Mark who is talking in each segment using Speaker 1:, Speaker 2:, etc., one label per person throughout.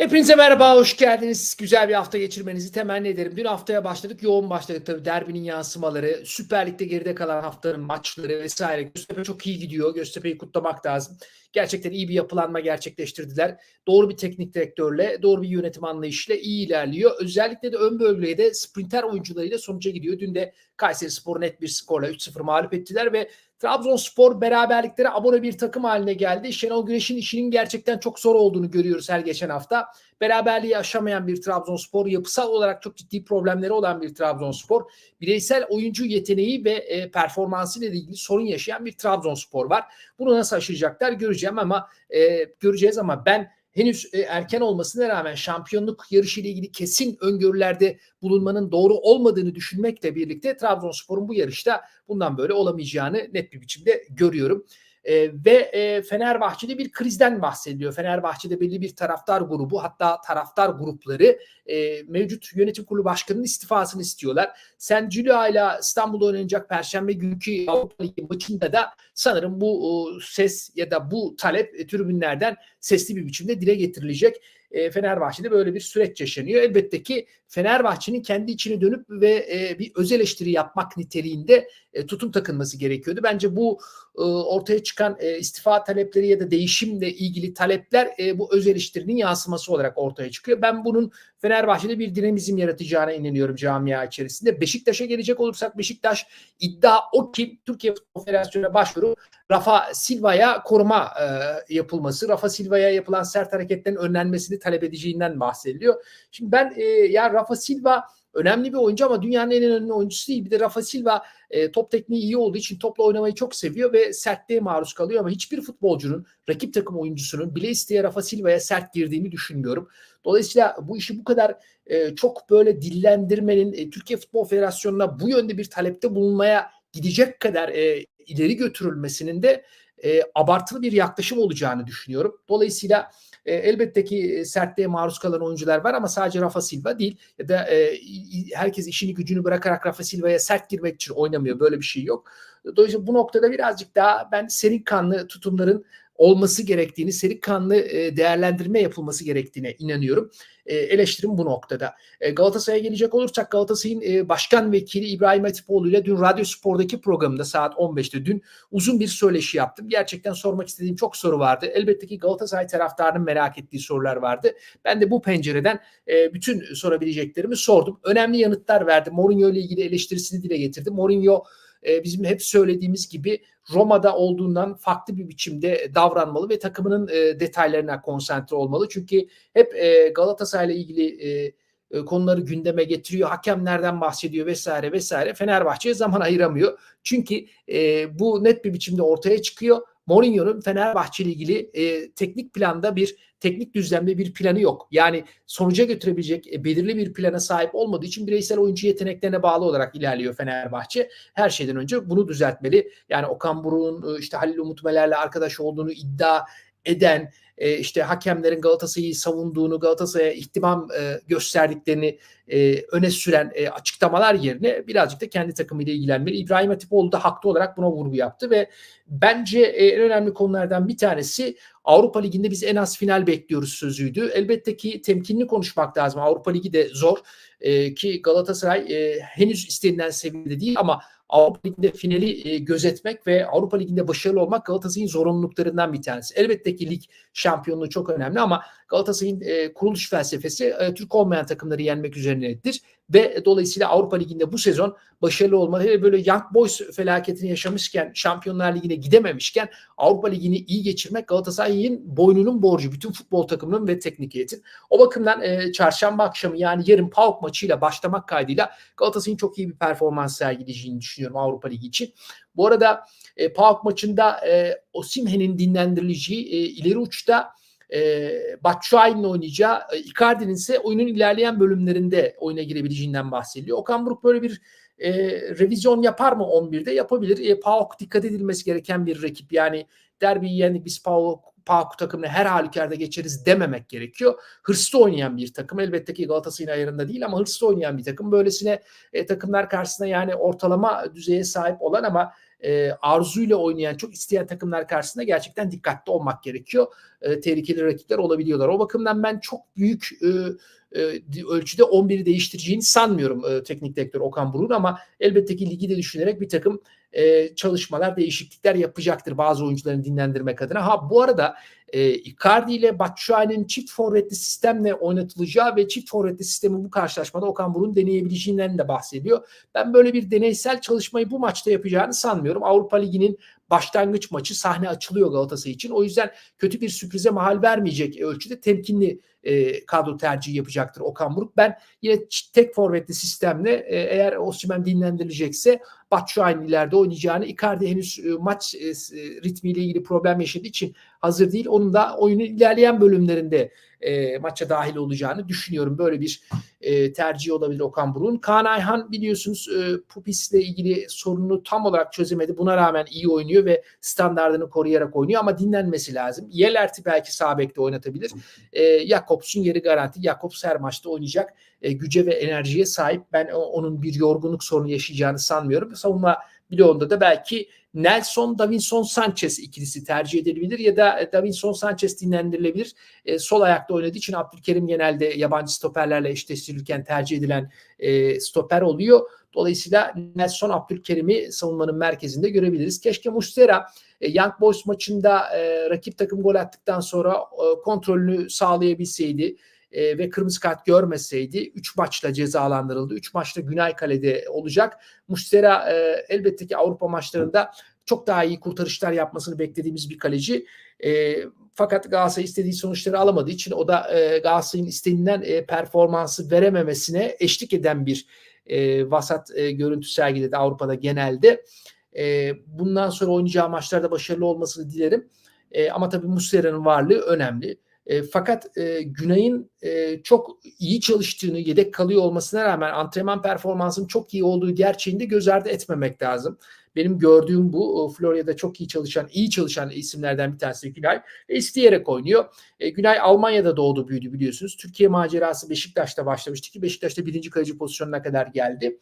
Speaker 1: Hepinize merhaba, hoş geldiniz. Güzel bir hafta geçirmenizi temenni ederim. Dün haftaya başladık, yoğun başladık tabii. Derbinin yansımaları, Süper Lig'de geride kalan haftanın maçları vesaire. Göztepe çok iyi gidiyor. Göztepe'yi kutlamak lazım. Gerçekten iyi bir yapılanma gerçekleştirdiler. Doğru bir teknik direktörle, doğru bir yönetim anlayışıyla iyi ilerliyor. Özellikle de ön bölgeye de sprinter oyuncularıyla sonuca gidiyor. Dün de Kayseri Spor net bir skorla 3-0 mağlup ettiler ve Trabzonspor beraberliklere abone bir takım haline geldi. Şenol Güneş'in işinin gerçekten çok zor olduğunu görüyoruz her geçen hafta. Beraberliği aşamayan bir Trabzonspor, yapısal olarak çok ciddi problemleri olan bir Trabzonspor, bireysel oyuncu yeteneği ve e, performansı ile ilgili sorun yaşayan bir Trabzonspor var. Bunu nasıl aşacaklar göreceğim ama e, göreceğiz ama ben henüz e, erken olmasına rağmen şampiyonluk yarışı ile ilgili kesin öngörülerde bulunmanın doğru olmadığını düşünmekle birlikte Trabzonspor'un bu yarışta bundan böyle olamayacağını net bir biçimde görüyorum. E, ve e, Fenerbahçe'de bir krizden bahsediliyor. Fenerbahçe'de belli bir taraftar grubu hatta taraftar grupları e, mevcut yönetim kurulu başkanının istifasını istiyorlar. Sen Cülya ile İstanbul'da oynanacak Perşembe günkü Avrupa Ligi maçında da sanırım bu o, ses ya da bu talep e, tribünlerden sesli bir biçimde dile getirilecek. E, Fenerbahçe'de böyle bir süreç yaşanıyor. Elbette ki Fenerbahçe'nin kendi içine dönüp ve e, bir öz eleştiri yapmak niteliğinde e, tutum takınması gerekiyordu. Bence bu e, ortaya çıkan e, istifa talepleri ya da değişimle ilgili talepler e, bu öz eleştirinin yansıması olarak ortaya çıkıyor. Ben bunun Fenerbahçe'de bir dinamizm yaratacağına inanıyorum camia içerisinde. Beşiktaş'a gelecek olursak Beşiktaş iddia o ki Türkiye Futbol Federasyonu'na başvuru Rafa Silva'ya koruma e, yapılması, Rafa Silva'ya yapılan sert hareketlerin önlenmesini talep edeceğinden bahsediliyor. Şimdi ben e, ya Rafa Silva önemli bir oyuncu ama dünyanın en önemli oyuncusu değil. Bir de Rafa Silva e, top tekniği iyi olduğu için topla oynamayı çok seviyor ve sertliğe maruz kalıyor ama hiçbir futbolcunun, rakip takım oyuncusunun bile isteye Rafa Silva'ya sert girdiğini düşünmüyorum. Dolayısıyla bu işi bu kadar e, çok böyle dillendirmenin e, Türkiye Futbol Federasyonu'na bu yönde bir talepte bulunmaya gidecek kadar e, ileri götürülmesinin de e, abartılı bir yaklaşım olacağını düşünüyorum. Dolayısıyla e, elbette ki sertliğe maruz kalan oyuncular var ama sadece Rafa Silva değil ya da e, herkes işini gücünü bırakarak Rafa Silva'ya sert girmek için oynamıyor. Böyle bir şey yok. Dolayısıyla bu noktada birazcık daha ben serin kanlı tutumların olması gerektiğini, seri kanlı e, değerlendirme yapılması gerektiğine inanıyorum. E, eleştirim bu noktada. E, Galatasaray'a gelecek olursak Galatasaray'ın başkan vekili İbrahim Hatipoğlu ile dün Radyo Spor'daki programda saat 15'te dün uzun bir söyleşi yaptım. Gerçekten sormak istediğim çok soru vardı. Elbette ki Galatasaray taraftarının merak ettiği sorular vardı. Ben de bu pencereden bütün sorabileceklerimi sordum. Önemli yanıtlar verdim. Mourinho ile ilgili eleştirisini dile getirdim. Mourinho e, bizim hep söylediğimiz gibi Roma'da olduğundan farklı bir biçimde davranmalı ve takımının e, detaylarına konsantre olmalı. Çünkü hep e, Galatasaray ile ilgili e, e, konuları gündeme getiriyor. Hakemlerden bahsediyor vesaire vesaire. Fenerbahçe'ye zaman ayıramıyor. Çünkü e, bu net bir biçimde ortaya çıkıyor. Mourinho'nun Fenerbahçe ile ilgili e, teknik planda bir teknik düzlemde bir planı yok. Yani sonuca götürebilecek e, belirli bir plana sahip olmadığı için bireysel oyuncu yeteneklerine bağlı olarak ilerliyor Fenerbahçe. Her şeyden önce bunu düzeltmeli. Yani Okan Buruk'un e, işte Halil Umut Meler'le arkadaş olduğunu iddia eden e, işte hakemlerin Galatasaray'ı savunduğunu, Galatasaray'a ihtimam e, gösterdiklerini e, öne süren e, açıklamalar yerine birazcık da kendi takımıyla ilgilenmeli. İbrahim Hatipoğlu da haklı olarak buna vurgu yaptı ve bence e, en önemli konulardan bir tanesi Avrupa Ligi'nde biz en az final bekliyoruz sözüydü. Elbette ki temkinli konuşmak lazım. Avrupa Ligi de zor e, ki Galatasaray e, henüz istenilen seviyede değil ama Avrupa Ligi'nde finali e, gözetmek ve Avrupa Ligi'nde başarılı olmak Galatasaray'ın zorunluluklarından bir tanesi. Elbette ki lig şampiyonluğu çok önemli ama Galatasaray'ın e, kuruluş felsefesi e, Türk olmayan takımları yenmek üzerinedir ve dolayısıyla Avrupa Ligi'nde bu sezon başarılı olmalı. Hele böyle Young Boys felaketini yaşamışken, Şampiyonlar Ligi'ne gidememişken Avrupa Ligi'ni iyi geçirmek Galatasaray'ın boynunun borcu bütün futbol takımının ve teknik heyetin. O bakımdan e, çarşamba akşamı yani yarın PAOK maçıyla başlamak kaydıyla Galatasaray'ın çok iyi bir performans sergileyeceğini düşünüyorum Avrupa Ligi için. Bu arada e, PAOK maçında e, Osimhen'in dinlendirileceği e, ileri uçta e, Batshuayi'nin oynayacağı, e, Icardi'nin ise oyunun ilerleyen bölümlerinde oyuna girebileceğinden bahsediliyor. Okan Buruk böyle bir e, revizyon yapar mı 11'de? Yapabilir. E, PAOK dikkat edilmesi gereken bir rakip. Yani derbiyi yendik biz PAOK PAOK takımını her halükarda geçeriz dememek gerekiyor. Hırslı oynayan bir takım. Elbette ki Galatasaray'ın ayarında değil ama hırslı oynayan bir takım. Böylesine e, takımlar karşısında yani ortalama düzeye sahip olan ama e, arzuyla oynayan, çok isteyen takımlar karşısında gerçekten dikkatli olmak gerekiyor. E, tehlikeli rakipler olabiliyorlar. O bakımdan ben çok büyük e, e, ölçüde 11'i değiştireceğini sanmıyorum e, teknik direktör Okan Buruk'un ama elbette ki ligi de düşünerek bir takım e, çalışmalar, değişiklikler yapacaktır bazı oyuncuların dinlendirmek adına. Ha bu arada e, Icardi ile Batshuayi'nin çift forvetli sistemle oynatılacağı ve çift forvetli sistemi bu karşılaşmada Okan Buruk'un deneyebileceğinden de bahsediyor. Ben böyle bir deneysel çalışmayı bu maçta yapacağını sanmıyorum. Avrupa Ligi'nin başlangıç maçı sahne açılıyor Galatasaray için. O yüzden kötü bir sürprize mahal vermeyecek ölçüde temkinli e, kadro tercihi yapacaktır Okan Buruk. Ben yine tek forvetli sistemle e, eğer Osimhen dinlendirilecekse Batshuayi'nin ileride oynayacağını Icardi henüz e, maç e, ritmiyle ilgili problem yaşadığı için hazır değil. Onun da oyunun ilerleyen bölümlerinde e, maça dahil olacağını düşünüyorum. Böyle bir e, tercih olabilir Okan Buruk'un. Kaan Ayhan biliyorsunuz e, Pupis'le ilgili sorununu tam olarak çözemedi. Buna rağmen iyi oynuyor ve standartını koruyarak oynuyor ama dinlenmesi lazım. Yelert'i belki sağ bekte oynatabilir. E, Jakobs'un yeri garanti. Jakobs her maçta oynayacak. E, güce ve enerjiye sahip. Ben onun bir yorgunluk sorunu yaşayacağını sanmıyorum. Savunma bloğunda da belki Nelson Davinson Sanchez ikilisi tercih edilebilir ya da Davinson Sanchez dinlendirilebilir. E, sol ayakta oynadığı için Abdülkerim genelde yabancı stoperlerle eşleştirilirken tercih edilen e, stoper oluyor. Dolayısıyla Nelson Abdülkerim'i savunmanın merkezinde görebiliriz. Keşke Mustera e, Young Boys maçında e, rakip takım gol attıktan sonra e, kontrolünü sağlayabilseydi e, ve kırmızı kart görmeseydi 3 maçla cezalandırıldı. 3 maçta Günay Kale'de olacak. Mustera e, elbette ki Avrupa maçlarında çok daha iyi kurtarışlar yapmasını beklediğimiz bir kaleci. E, fakat Galatasaray istediği sonuçları alamadığı için o da e, Galatasaray'ın istenilen e, performansı verememesine eşlik eden bir e, vasat e, görüntü sergiledi Avrupa'da genelde. E, bundan sonra oynayacağı maçlarda başarılı olmasını dilerim. E, ama tabii Muslera'nın varlığı önemli. E, fakat e, Günay'ın e, çok iyi çalıştığını, yedek kalıyor olmasına rağmen antrenman performansının çok iyi olduğu gerçeğini de göz ardı etmemek lazım. Benim gördüğüm bu Florya'da çok iyi çalışan, iyi çalışan isimlerden bir tanesi Günay. Ve isteyerek oynuyor. E, Günay Almanya'da doğdu büyüdü biliyorsunuz. Türkiye macerası Beşiktaş'ta başlamıştı ki Beşiktaş'ta birinci kaleci pozisyonuna kadar geldi.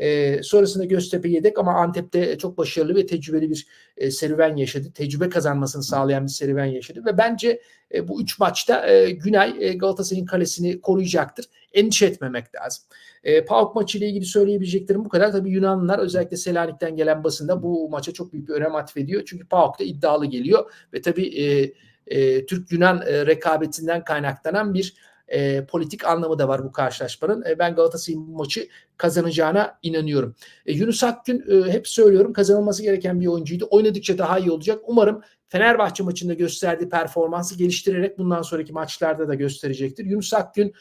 Speaker 1: E, sonrasında Göztepe yedek ama Antep'te çok başarılı ve tecrübeli bir e, serüven yaşadı. Tecrübe kazanmasını sağlayan bir serüven yaşadı ve bence e, bu üç maçta e, Günay e, Galatasaray'ın kalesini koruyacaktır. Endişe etmemek lazım. E, PAOK maçı ile ilgili söyleyebileceklerim bu kadar. Tabii Yunanlılar özellikle Selanik'ten gelen basında bu maça çok büyük bir önem atfediyor. Çünkü PAOK da iddialı geliyor ve tabii e, e, Türk-Yunan e, rekabetinden kaynaklanan bir e, politik anlamı da var bu karşılaşmanın. E, ben Galatasaray'ın maçı kazanacağına inanıyorum. E, Yunus Akgün e, hep söylüyorum kazanılması gereken bir oyuncuydu. Oynadıkça daha iyi olacak. Umarım Fenerbahçe maçında gösterdiği performansı geliştirerek bundan sonraki maçlarda da gösterecektir. Yunus Akgün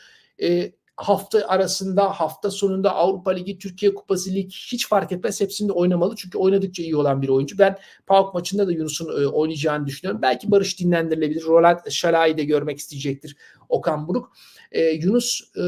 Speaker 1: e, hafta arasında, hafta sonunda Avrupa Ligi, Türkiye Kupası Lig hiç fark etmez. Hepsinde oynamalı. Çünkü oynadıkça iyi olan bir oyuncu. Ben PAOK maçında da Yunus'un e, oynayacağını düşünüyorum. Belki Barış dinlendirilebilir. Roland Şalai'yi de görmek isteyecektir Okan Buruk. E, Yunus e,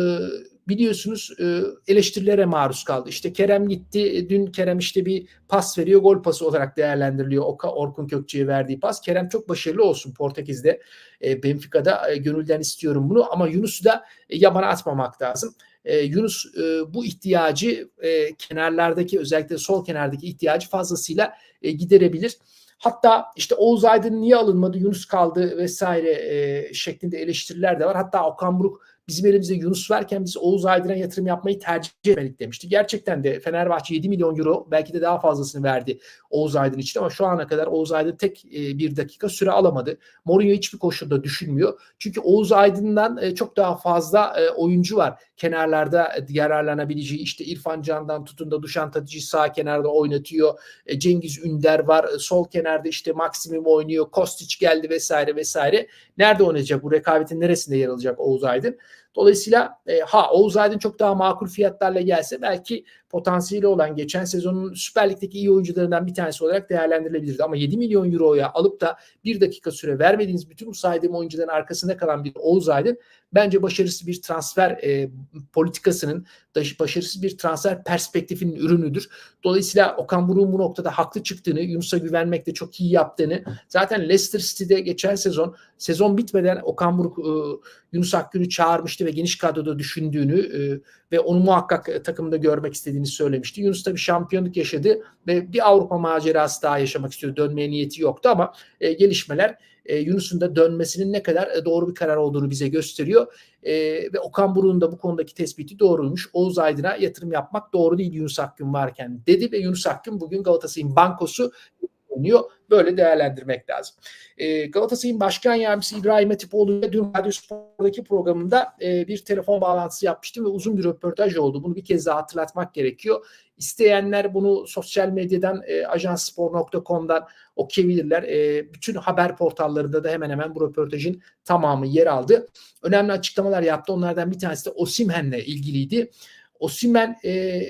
Speaker 1: biliyorsunuz e, eleştirilere maruz kaldı. İşte Kerem gitti. Dün Kerem işte bir pas veriyor. Gol pası olarak değerlendiriliyor. Oka, Orkun Kökçe'ye verdiği pas. Kerem çok başarılı olsun Portekiz'de. E, Benfica'da e, gönülden istiyorum bunu. Ama Yunus'u da e, yabana atmamak lazım. E, Yunus e, bu ihtiyacı e, kenarlardaki özellikle sol kenardaki ihtiyacı fazlasıyla e, giderebilir. Hatta işte Oğuz Aydın niye alınmadı Yunus kaldı vesaire e, şeklinde eleştiriler de var. Hatta Okan Buruk bizim elimizde Yunus varken biz Oğuz Aydın'a yatırım yapmayı tercih etmedik demişti. Gerçekten de Fenerbahçe 7 milyon euro belki de daha fazlasını verdi Oğuz Aydın için ama şu ana kadar Oğuz Aydın tek e, bir dakika süre alamadı. Mourinho hiçbir koşulda düşünmüyor. Çünkü Oğuz Aydın'dan e, çok daha fazla e, oyuncu var. Kenarlarda yararlanabileceği işte İrfan Can'dan tutun da Duşan Tadici sağ kenarda oynatıyor. Cengiz Ünder var. Sol kenarda işte Maximum oynuyor. Kostić geldi vesaire vesaire. Nerede oynayacak? Bu rekabetin neresinde yer alacak Oğuz Aydın? Dolayısıyla e, ha Oğuz Aydın çok daha makul fiyatlarla gelse belki potansiyeli olan geçen sezonun Süper Lig'deki iyi oyuncularından bir tanesi olarak değerlendirilebilirdi. Ama 7 milyon euroya alıp da bir dakika süre vermediğiniz bütün bu saydığım oyuncuların arkasında kalan bir Oğuz Aydın bence başarısız bir transfer e, politikasının, başarısız bir transfer perspektifinin ürünüdür. Dolayısıyla Okan Buruk'un bu noktada haklı çıktığını, Yunus'a güvenmekte çok iyi yaptığını, zaten Leicester City'de geçen sezon, sezon bitmeden Okan Buruk e, Yunus Akgün'ü çağırmıştı ve geniş kadroda düşündüğünü e, ve onu muhakkak takımda görmek istediğini istediğini söylemişti. Yunus tabii şampiyonluk yaşadı ve bir Avrupa macerası daha yaşamak istiyor. Dönmeye niyeti yoktu ama e, gelişmeler e, Yunus'un da dönmesinin ne kadar e, doğru bir karar olduğunu bize gösteriyor. E, ve Okan Buruk'un da bu konudaki tespiti doğruymuş. Oğuz Aydın'a yatırım yapmak doğru değil Yunus Akgün varken dedi ve Yunus Akgün bugün Galatasaray'ın bankosu oynuyor. Böyle değerlendirmek lazım. E, Galatasaray'ın başkan yardımcısı İbrahim Hatipoğlu'ya dün Radyo Spor'daki programında e, bir telefon bağlantısı yapmıştım ve uzun bir röportaj oldu. Bunu bir kez daha hatırlatmak gerekiyor. İsteyenler bunu sosyal medyadan e, ajanspor.com'dan okuyabilirler. E, bütün haber portallarında da hemen hemen bu röportajın tamamı yer aldı. Önemli açıklamalar yaptı. Onlardan bir tanesi de Osimhen'le ilgiliydi. Osimhen e,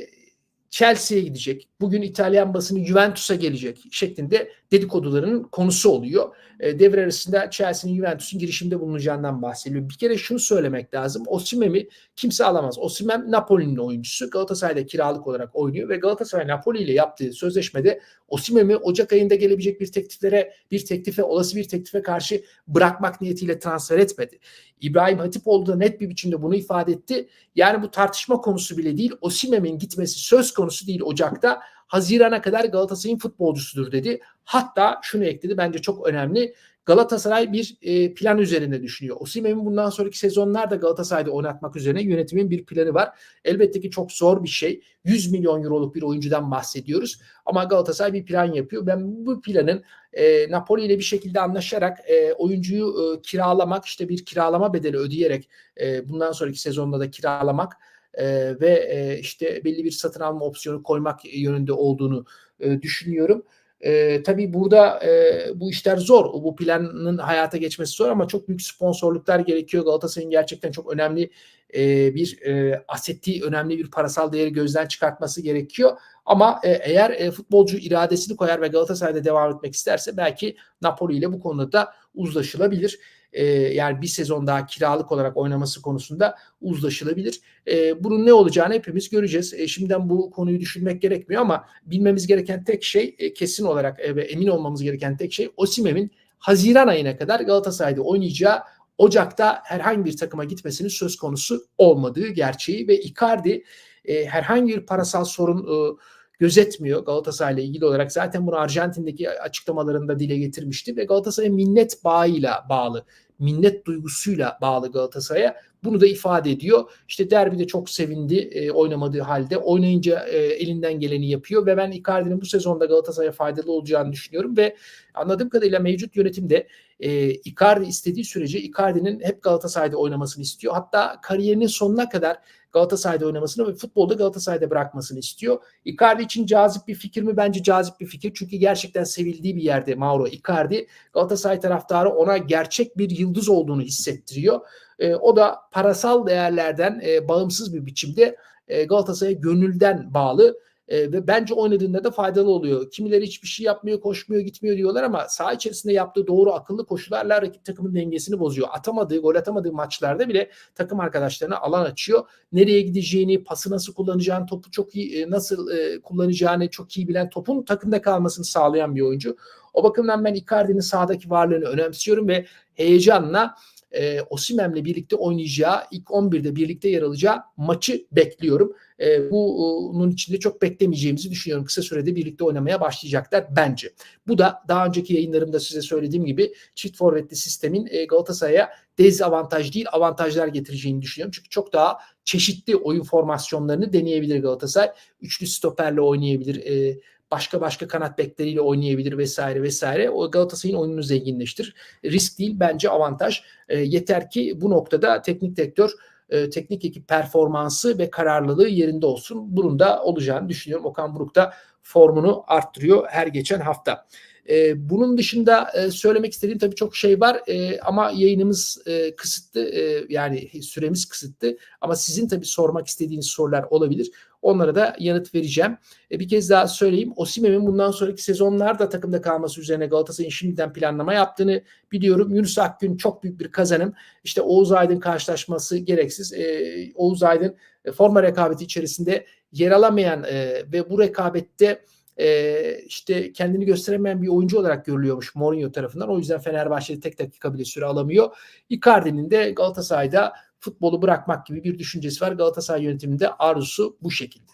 Speaker 1: Chelsea'ye gidecek. Bugün İtalyan basını Juventus'a gelecek şeklinde dedikoduların konusu oluyor. E, devre arasında Chelsea'nin Juventus'un girişimde bulunacağından bahsediyor. Bir kere şunu söylemek lazım. Osimhen'i kimse alamaz. Osimhen Napoli'nin oyuncusu. Galatasaray'da kiralık olarak oynuyor ve Galatasaray Napoli ile yaptığı sözleşmede Osimhen'i Ocak ayında gelebilecek bir tekliflere, bir teklife, olası bir teklife karşı bırakmak niyetiyle transfer etmedi. İbrahim Hatipoğlu da net bir biçimde bunu ifade etti. Yani bu tartışma konusu bile değil. Osimhen'in gitmesi söz konusu değil Ocak'ta. Hazirana kadar Galatasaray'ın futbolcusudur dedi. Hatta şunu ekledi bence çok önemli. Galatasaray bir e, plan üzerinde düşünüyor. Osimhen'in bundan sonraki sezonlarda Galatasaray'da oynatmak üzerine yönetimin bir planı var. Elbette ki çok zor bir şey. 100 milyon euroluk bir oyuncudan bahsediyoruz. Ama Galatasaray bir plan yapıyor. Ben bu planın e, Napoli ile bir şekilde anlaşarak e, oyuncuyu e, kiralamak, işte bir kiralama bedeli ödeyerek e, bundan sonraki sezonda da kiralamak e, ve e, işte belli bir satın alma opsiyonu koymak yönünde olduğunu e, düşünüyorum. E, tabii burada e, bu işler zor. Bu planın hayata geçmesi zor ama çok büyük sponsorluklar gerekiyor. Galatasaray'ın gerçekten çok önemli e, bir e, aseti, önemli bir parasal değeri gözden çıkartması gerekiyor. Ama e, eğer e, futbolcu iradesini koyar ve Galatasaray'da devam etmek isterse belki Napoli ile bu konuda da uzlaşılabilir e, yani bir sezon daha kiralık olarak oynaması konusunda uzlaşılabilir. E, bunun ne olacağını hepimiz göreceğiz. E, şimdiden bu konuyu düşünmek gerekmiyor ama bilmemiz gereken tek şey e, kesin olarak e, ve emin olmamız gereken tek şey Osimhen'in Haziran ayına kadar Galatasaray'da oynayacağı Ocak'ta herhangi bir takıma gitmesinin söz konusu olmadığı gerçeği ve Icardi e, herhangi bir parasal sorun e, gözetmiyor Galatasaray ile ilgili olarak. Zaten bunu Arjantin'deki açıklamalarında dile getirmişti ve Galatasaray minnet bağıyla bağlı, minnet duygusuyla bağlı Galatasaray'a. Bunu da ifade ediyor. İşte derbide çok sevindi e, oynamadığı halde. Oynayınca e, elinden geleni yapıyor ve ben Icardi'nin bu sezonda Galatasaray'a faydalı olacağını düşünüyorum ve anladığım kadarıyla mevcut yönetimde e, Icardi istediği sürece Icardi'nin hep Galatasaray'da oynamasını istiyor. Hatta kariyerinin sonuna kadar Galatasaray'da oynamasını ve futbolda Galatasaray'da bırakmasını istiyor. Icardi için cazip bir fikir mi? Bence cazip bir fikir. Çünkü gerçekten sevildiği bir yerde Mauro Icardi. Galatasaray taraftarı ona gerçek bir yıldız olduğunu hissettiriyor. E, o da parasal değerlerden e, bağımsız bir biçimde e, Galatasaray'a gönülden bağlı e, ve bence oynadığında da faydalı oluyor. Kimileri hiçbir şey yapmıyor, koşmuyor, gitmiyor diyorlar ama saha içerisinde yaptığı doğru akıllı koşularla rakip takımın dengesini bozuyor. Atamadığı, gol atamadığı maçlarda bile takım arkadaşlarına alan açıyor. Nereye gideceğini, pası nasıl kullanacağını, topu çok iyi e, nasıl e, kullanacağını çok iyi bilen, topun takımda kalmasını sağlayan bir oyuncu. O bakımdan ben Icardi'nin sahadaki varlığını önemsiyorum ve heyecanla e, Osimen'le birlikte oynayacağı, ilk 11'de birlikte yer alacağı maçı bekliyorum. E, bunun içinde çok beklemeyeceğimizi düşünüyorum. Kısa sürede birlikte oynamaya başlayacaklar bence. Bu da daha önceki yayınlarımda size söylediğim gibi çift forvetli sistemin e, Galatasaray'a dezavantaj değil avantajlar getireceğini düşünüyorum. Çünkü çok daha çeşitli oyun formasyonlarını deneyebilir Galatasaray. Üçlü stoperle oynayabilir. E, başka başka kanat bekleriyle oynayabilir vesaire vesaire. O Galatasaray'ın oyununu zenginleştirir. Risk değil bence avantaj. E, yeter ki bu noktada teknik direktör e, teknik ekip performansı ve kararlılığı yerinde olsun. Bunun da olacağını düşünüyorum. Okan Buruk da formunu arttırıyor her geçen hafta. E, bunun dışında e, söylemek istediğim tabii çok şey var e, ama yayınımız e, kısıtlı e, yani süremiz kısıtlı ama sizin tabii sormak istediğiniz sorular olabilir. Onlara da yanıt vereceğim. E, bir kez daha söyleyeyim. Osimhen'in bundan sonraki sezonlarda takımda kalması üzerine Galatasaray'ın şimdiden planlama yaptığını biliyorum. Yunus Akgün çok büyük bir kazanım. İşte Oğuz Aydın karşılaşması gereksiz. E, Oğuz Aydın e, forma rekabeti içerisinde yer alamayan e, ve bu rekabette e, işte kendini gösteremeyen bir oyuncu olarak görülüyormuş Mourinho tarafından. O yüzden Fenerbahçe'de tek dakika bile süre alamıyor. Icardi'nin de Galatasaray'da futbolu bırakmak gibi bir düşüncesi var. Galatasaray yönetiminde arzusu bu şekilde.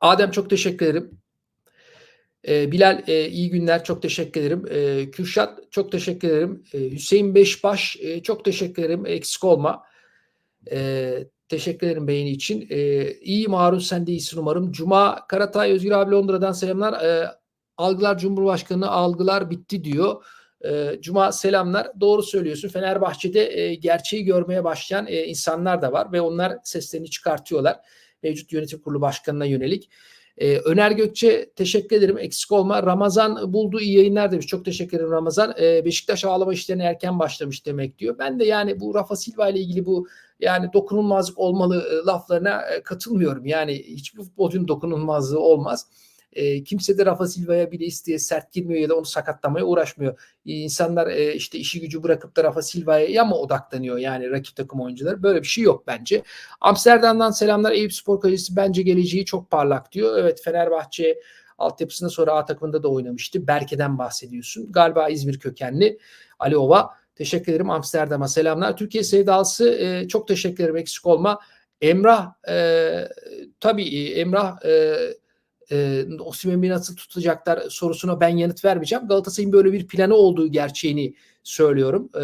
Speaker 1: Adem çok teşekkür ederim. Ee, Bilal e, iyi günler çok teşekkür ederim. Ee, Kürşat çok teşekkür ederim. Ee, Hüseyin Beşbaş e, çok teşekkür ederim. Eksik olma. Ee, teşekkür ederim beğeni için. Ee, iyi Marun sen de iyisin umarım. Cuma Karatay Özgür abi Londra'dan selamlar. Ee, algılar Cumhurbaşkanı algılar bitti diyor. Ee, Cuma selamlar. Doğru söylüyorsun. Fenerbahçe'de e, gerçeği görmeye başlayan e, insanlar da var ve onlar seslerini çıkartıyorlar. Mevcut yönetim kurulu başkanına yönelik. Ee, Öner Gökçe teşekkür ederim. Eksik olma. Ramazan buldu iyi yayınlar demiş. Çok teşekkür ederim Ramazan. Ee, Beşiktaş ağlama işlerine erken başlamış demek diyor. Ben de yani bu Rafa Silva ile ilgili bu yani dokunulmazlık olmalı e, laflarına e, katılmıyorum. Yani hiçbir futbolcunun dokunulmazlığı olmaz. E, kimse de Rafa Silva'ya bile isteye sert girmiyor ya da onu sakatlamaya uğraşmıyor. E, insanlar e, işte işi gücü bırakıp da Rafa Silva'ya mı odaklanıyor yani rakip takım oyuncuları? Böyle bir şey yok bence. Amsterdam'dan selamlar. Eyüp Spor Kalecisi bence geleceği çok parlak diyor. Evet Fenerbahçe altyapısında sonra A takımında da oynamıştı. Berke'den bahsediyorsun. Galiba İzmir kökenli Ali Ova. Teşekkür ederim Amsterdam'a selamlar. Türkiye sevdalısı e, çok teşekkür ederim eksik olma. Emrah e, tabii Emrah e, e, Osimhen'i nasıl tutacaklar sorusuna ben yanıt vermeyeceğim. Galatasaray'ın böyle bir planı olduğu gerçeğini söylüyorum. E,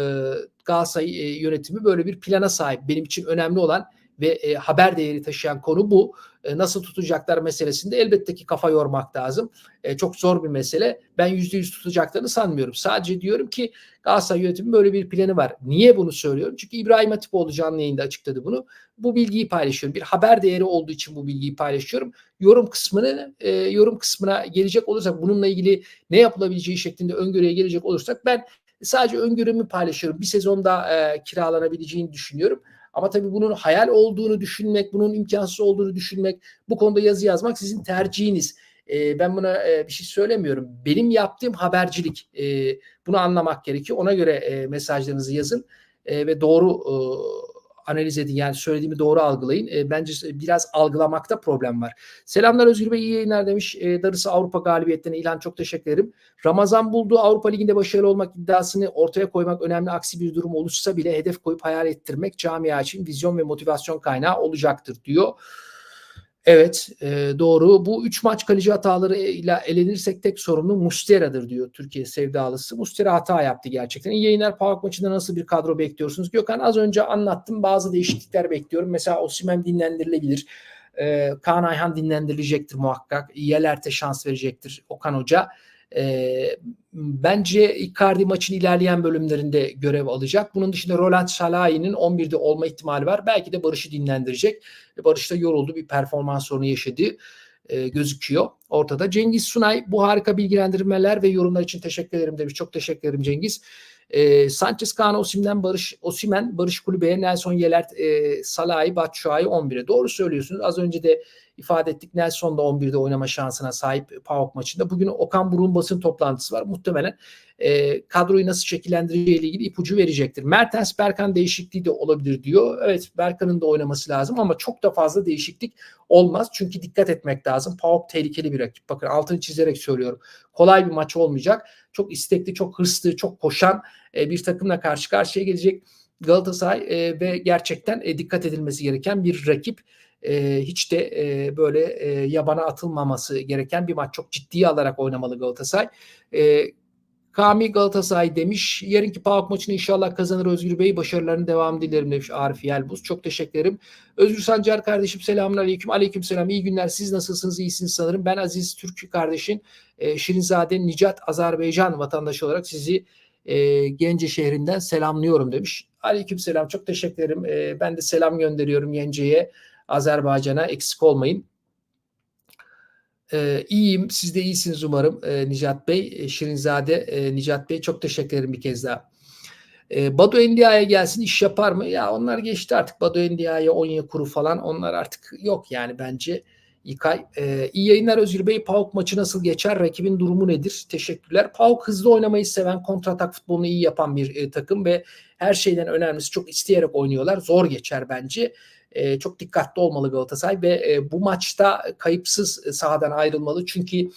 Speaker 1: Galatasaray e, yönetimi böyle bir plana sahip. Benim için önemli olan ve e, haber değeri taşıyan konu bu. E, nasıl tutacaklar meselesinde elbette ki kafa yormak lazım. E, çok zor bir mesele. Ben yüzde yüz tutacaklarını sanmıyorum. Sadece diyorum ki Galatasaray yönetimi böyle bir planı var. Niye bunu söylüyorum? Çünkü İbrahim Hatipoğlu canlı yayında açıkladı bunu. Bu bilgiyi paylaşıyorum. Bir haber değeri olduğu için bu bilgiyi paylaşıyorum. Yorum kısmını e, yorum kısmına gelecek olursak bununla ilgili ne yapılabileceği şeklinde öngörüye gelecek olursak ben sadece öngörümü paylaşıyorum. Bir sezonda e, kiralanabileceğini düşünüyorum. Ama tabii bunun hayal olduğunu düşünmek, bunun imkansız olduğunu düşünmek, bu konuda yazı yazmak sizin tercihiniz. E, ben buna e, bir şey söylemiyorum. Benim yaptığım habercilik. E, bunu anlamak gerekiyor. Ona göre e, mesajlarınızı yazın e, ve doğru e, analiz edin. Yani söylediğimi doğru algılayın. E, bence biraz algılamakta problem var. Selamlar Özgür Bey iyi yayınlar demiş. E, darısı Avrupa galibiyetlerine İlhan çok teşekkür ederim. Ramazan buldu Avrupa Ligi'nde başarılı olmak iddiasını ortaya koymak önemli aksi bir durum oluşsa bile hedef koyup hayal ettirmek camia için vizyon ve motivasyon kaynağı olacaktır diyor. Evet e, doğru. Bu üç maç kaleci hataları ile elenirsek tek sorumlu Mustera'dır diyor Türkiye sevdalısı. Mustera hata yaptı gerçekten. İyi yayınlar PAOK maçında nasıl bir kadro bekliyorsunuz? Gökhan az önce anlattım. Bazı değişiklikler bekliyorum. Mesela Osimhen dinlendirilebilir. E, Kaan Ayhan dinlendirilecektir muhakkak. Yeler'te şans verecektir Okan Hoca. E, bence Icardi maçın ilerleyen bölümlerinde görev alacak. Bunun dışında Roland Salahi'nin 11'de olma ihtimali var. Belki de Barış'ı dinlendirecek. Barış da yoruldu. Bir performans sorunu yaşadı e, gözüküyor ortada. Cengiz Sunay bu harika bilgilendirmeler ve yorumlar için teşekkür ederim demiş. Çok teşekkür ederim Cengiz. E, Sanchez Kaan Osim'den Barış Osimen Barış Kulübe'ye Nelson Yelert e, Salah'ı Batshuayi 11'e. Doğru söylüyorsunuz. Az önce de ifade ettik. Nelson da 11'de oynama şansına sahip PAOK maçında. Bugün Okan Buruk'un basın toplantısı var. Muhtemelen e, kadroyu nasıl şekillendireceği ile ilgili ipucu verecektir. Mertens Berkan değişikliği de olabilir diyor. Evet Berkan'ın da oynaması lazım ama çok da fazla değişiklik olmaz. Çünkü dikkat etmek lazım. PAOK tehlikeli bir rakip. Bakın altını çizerek söylüyorum. Kolay bir maç olmayacak. Çok istekli, çok hırslı, çok koşan e, bir takımla karşı karşıya gelecek. Galatasaray e, ve gerçekten e, dikkat edilmesi gereken bir rakip e, hiç de e, böyle e, yabana atılmaması gereken bir maç. Çok ciddiye alarak oynamalı Galatasaray. E, Kami Galatasaray demiş. Yarınki PAOK maçını inşallah kazanır Özgür Bey. Başarılarının devamı dilerim demiş Arif Yelbuz. Çok teşekkür ederim. Özgür Sancar kardeşim selamun aleyküm. Aleyküm selam. İyi günler. Siz nasılsınız? İyisiniz sanırım. Ben Aziz Türk kardeşin e, Şirinzade Nicat Azerbaycan vatandaşı olarak sizi e, Gence şehrinden selamlıyorum demiş. Aleyküm selam. Çok teşekkür ederim. E, ben de selam gönderiyorum Gence'ye. Azerbaycan'a eksik olmayın. Ee, iyiyim. Siz de iyisiniz umarım ee, Nicat Bey. E, Şirinzade e, Nicat Bey çok teşekkür ederim bir kez daha. E, Badu Endia'ya gelsin iş yapar mı? Ya onlar geçti artık. Badu Endia'ya Onya Kuru falan onlar artık yok yani bence. İlkay. E, iyi yayınlar Özgür Bey. PAOK maçı nasıl geçer? Rakibin durumu nedir? Teşekkürler. PAOK hızlı oynamayı seven, kontratak futbolunu iyi yapan bir e, takım ve her şeyden önemlisi çok isteyerek oynuyorlar. Zor geçer bence e, çok dikkatli olmalı Galatasaray ve e, bu maçta kayıpsız sahadan ayrılmalı. Çünkü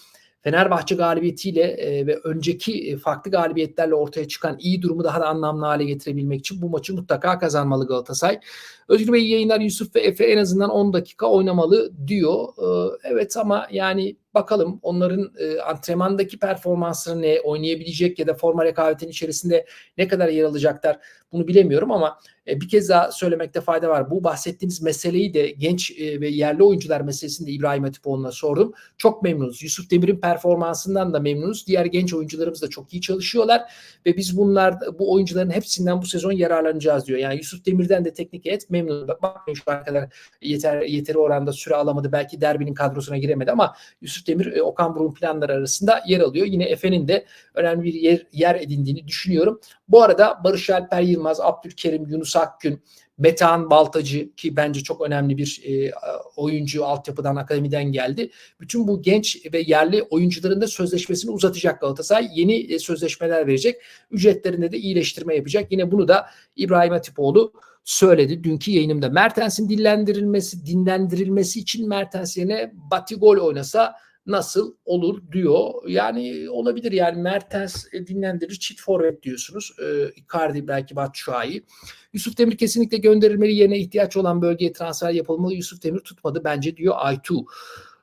Speaker 1: Fenerbahçe galibiyetiyle e, ve önceki e, farklı galibiyetlerle ortaya çıkan iyi durumu daha da anlamlı hale getirebilmek için bu maçı mutlaka kazanmalı Galatasaray. Özgür Bey yayınlar Yusuf ve Efe en azından 10 dakika oynamalı diyor. Ee, evet ama yani bakalım onların e, antrenmandaki performansları ne oynayabilecek ya da forma rekabetinin içerisinde ne kadar yer alacaklar bunu bilemiyorum ama e, bir kez daha söylemekte fayda var. Bu bahsettiğiniz meseleyi de genç e, ve yerli oyuncular meselesinde İbrahim Hatipoğlu'na sordum. Çok memnunuz. Yusuf Demir'in performansından da memnunuz. Diğer genç oyuncularımız da çok iyi çalışıyorlar ve biz bunlar bu oyuncuların hepsinden bu sezon yararlanacağız diyor. Yani Yusuf Demir'den de teknik heyet memnun. Bakmayın şu kadar yeter, yeteri oranda süre alamadı. Belki derbinin kadrosuna giremedi ama Yusuf Demir e, Okan Burun planları arasında yer alıyor. Yine Efe'nin de önemli bir yer, yer edindiğini düşünüyorum. Bu arada Barış Alper Yılmaz, Abdülkerim, Yunus Akgün, Metehan Baltacı ki bence çok önemli bir e, oyuncu altyapıdan akademiden geldi. Bütün bu genç ve yerli oyuncuların da sözleşmesini uzatacak Galatasaray. Yeni e, sözleşmeler verecek. Ücretlerinde de iyileştirme yapacak. Yine bunu da İbrahim Atipoğlu söyledi dünkü yayınımda. Mertens'in dinlendirilmesi, dinlendirilmesi için Mertens yerine Batigol oynasa nasıl olur diyor. Yani olabilir yani Mertens dinlendirir çift forvet diyorsunuz. Ee, Icardi belki Batshuayi. Yusuf Demir kesinlikle gönderilmeli yerine ihtiyaç olan bölgeye transfer yapılmalı. Yusuf Demir tutmadı bence diyor Aytu.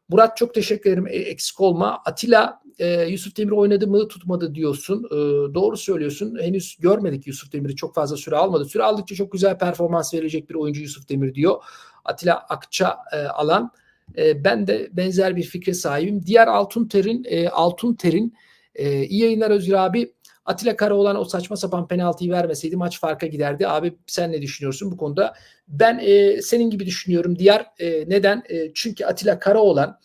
Speaker 1: Murat çok teşekkür ederim. E, eksik olma. Atilla e, Yusuf Demir oynadı mı tutmadı diyorsun. E, doğru söylüyorsun. Henüz görmedik Yusuf Demir'i. Çok fazla süre almadı. Süre aldıkça çok güzel performans verecek bir oyuncu Yusuf Demir diyor. Atilla Akça e, alan. E, ben de benzer bir fikre sahibim. Diğer Altun Ter'in e, Altun Ter'in e, iyi yayınlar Özgür abi. Atilla Karaoğlan o saçma sapan penaltıyı vermeseydi maç farka giderdi. Abi sen ne düşünüyorsun bu konuda? Ben e, senin gibi düşünüyorum. Diğer e, neden? E, çünkü Atilla Karaoğlan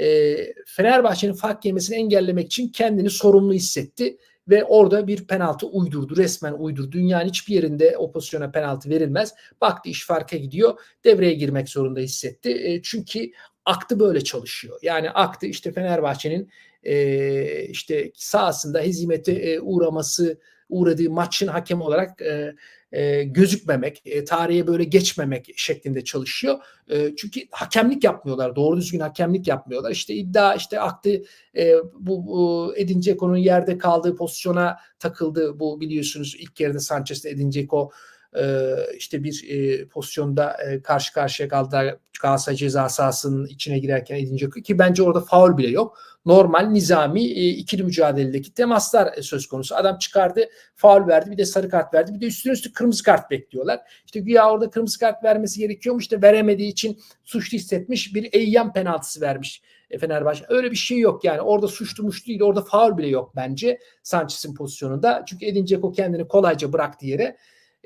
Speaker 1: e, Fenerbahçe'nin fark yemesini engellemek için kendini sorumlu hissetti ve orada bir penaltı uydurdu. Resmen uydurdu. Dünyanın hiçbir yerinde o pozisyona penaltı verilmez. Baktı iş farka gidiyor. Devreye girmek zorunda hissetti. E, çünkü aktı böyle çalışıyor. Yani aktı işte Fenerbahçe'nin e, işte sahasında hezimete e, uğraması uğradığı maçın hakem olarak e, e, gözükmemek, e, tarihe böyle geçmemek şeklinde çalışıyor. E, çünkü hakemlik yapmıyorlar, doğru düzgün hakemlik yapmıyorlar. İşte iddia işte aktı e, bu, bu Edin Dzeko'nun yerde kaldığı pozisyona takıldı. Bu biliyorsunuz ilk yarıda Sanchez'de Edin Dzeko e, işte bir e, pozisyonda e, karşı karşıya kaldılar. Galatasaray ceza sahasının içine girerken Edin ki bence orada faul bile yok. Normal nizami e, ikili mücadeledeki temaslar e, söz konusu. Adam çıkardı, faul verdi, bir de sarı kart verdi. Bir de üstüne üstü kırmızı kart bekliyorlar. İşte güya orada kırmızı kart vermesi gerekiyormuş da veremediği için suçlu hissetmiş. Bir eyyam penaltısı vermiş Fenerbahçe. Öyle bir şey yok yani. Orada suçlu muşlu değil. Orada faul bile yok bence Sanchez'in pozisyonunda. Çünkü Edin Dzeko kendini kolayca bıraktı yere.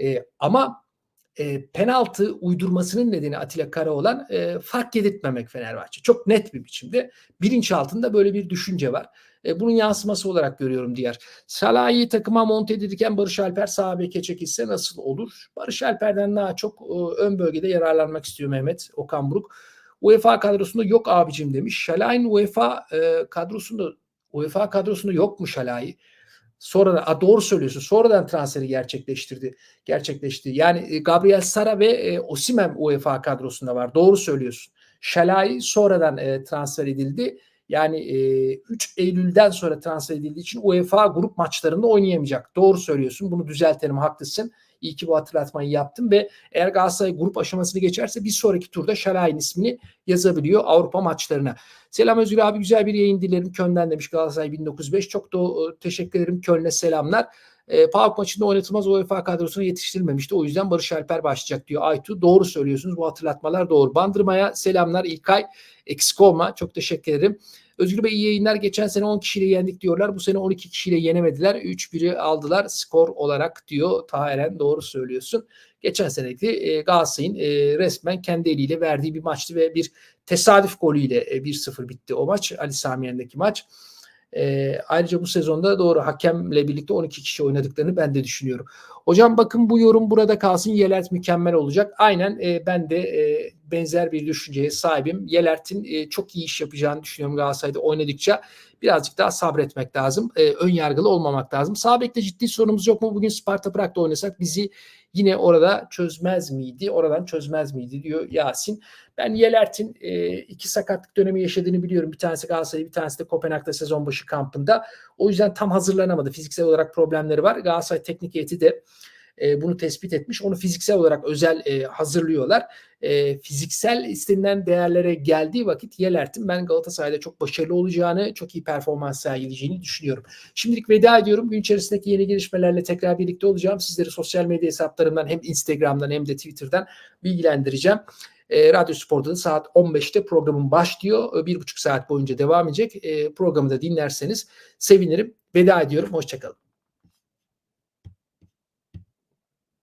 Speaker 1: E, ama e, penaltı uydurmasının nedeni Atilla Karaoğlan e, fark yedirtmemek Fenerbahçe. Çok net bir biçimde bilinç altında böyle bir düşünce var. E, bunun yansıması olarak görüyorum diğer. Salah'ı takıma monte edilirken Barış Alper sağ beke çekilse nasıl olur? Barış Alper'den daha çok e, ön bölgede yararlanmak istiyor Mehmet Okan Buruk. UEFA kadrosunda yok abicim demiş. Şalay'ın UEFA e, kadrosunda UEFA kadrosunda yok mu Şalay'ı? Sonradan a, doğru söylüyorsun. Sonradan transferi gerçekleştirdi. Gerçekleşti. Yani e, Gabriel Sara ve e, Osimhen UEFA kadrosunda var. Doğru söylüyorsun. Şalay sonradan e, transfer edildi. Yani e, 3 Eylül'den sonra transfer edildiği için UEFA grup maçlarında oynayamayacak. Doğru söylüyorsun. Bunu düzeltelim. Haklısın. İyi ki bu hatırlatmayı yaptım ve eğer Galatasaray grup aşamasını geçerse bir sonraki turda Şalay'ın ismini yazabiliyor Avrupa maçlarına. Selam Özgür abi güzel bir yayın dilerim. Köln'den demiş Galatasaray 1905. Çok da e, teşekkür ederim Köln'e selamlar. E, PAOK maçında oynatılmaz UEFA kadrosuna yetiştirilmemişti. O yüzden Barış Alper başlayacak diyor Aytu. Doğru söylüyorsunuz. Bu hatırlatmalar doğru. Bandırma'ya selamlar İlkay. Eksik olma. Çok teşekkür ederim. Özgür Bey iyi yayınlar. Geçen sene 10 kişiyle yendik diyorlar. Bu sene 12 kişiyle yenemediler. 3-1'i aldılar skor olarak diyor Taha. Doğru söylüyorsun. Geçen seneki e, Galatasaray'ın e, resmen kendi eliyle verdiği bir maçtı ve bir tesadüf golüyle e, 1-0 bitti o maç. Ali Samiyen'deki maç. E, ayrıca bu sezonda doğru hakemle birlikte 12 kişi oynadıklarını ben de düşünüyorum. Hocam bakın bu yorum burada kalsın. Yelert mükemmel olacak. Aynen e, ben de e, benzer bir düşünceye sahibim. Yelert'in e, çok iyi iş yapacağını düşünüyorum Galatasaray'da oynadıkça. Birazcık daha sabretmek lazım. E, ön yargılı olmamak lazım. Sağ ciddi sorunumuz yok mu? Bugün Sparta Prag'da oynasak bizi yine orada çözmez miydi? Oradan çözmez miydi diyor Yasin. Ben Yelert'in e, iki sakatlık dönemi yaşadığını biliyorum. Bir tanesi Galatasaray, bir tanesi de Kopenhag'da sezon başı kampında. O yüzden tam hazırlanamadı. Fiziksel olarak problemleri var. Galatasaray teknik heyeti de e, bunu tespit etmiş. Onu fiziksel olarak özel e, hazırlıyorlar. E, fiziksel istenilen değerlere geldiği vakit Yelert'in ben Galatasaray'da çok başarılı olacağını, çok iyi performans sergileyeceğini düşünüyorum. Şimdilik veda ediyorum. Gün içerisindeki yeni gelişmelerle tekrar birlikte olacağım. Sizleri sosyal medya hesaplarımdan hem Instagram'dan hem de Twitter'dan bilgilendireceğim. E, Radyo Spor'da da saat 15'te programım başlıyor. Bir buçuk saat boyunca devam edecek. E, programı da dinlerseniz sevinirim. Veda ediyorum. Hoşçakalın.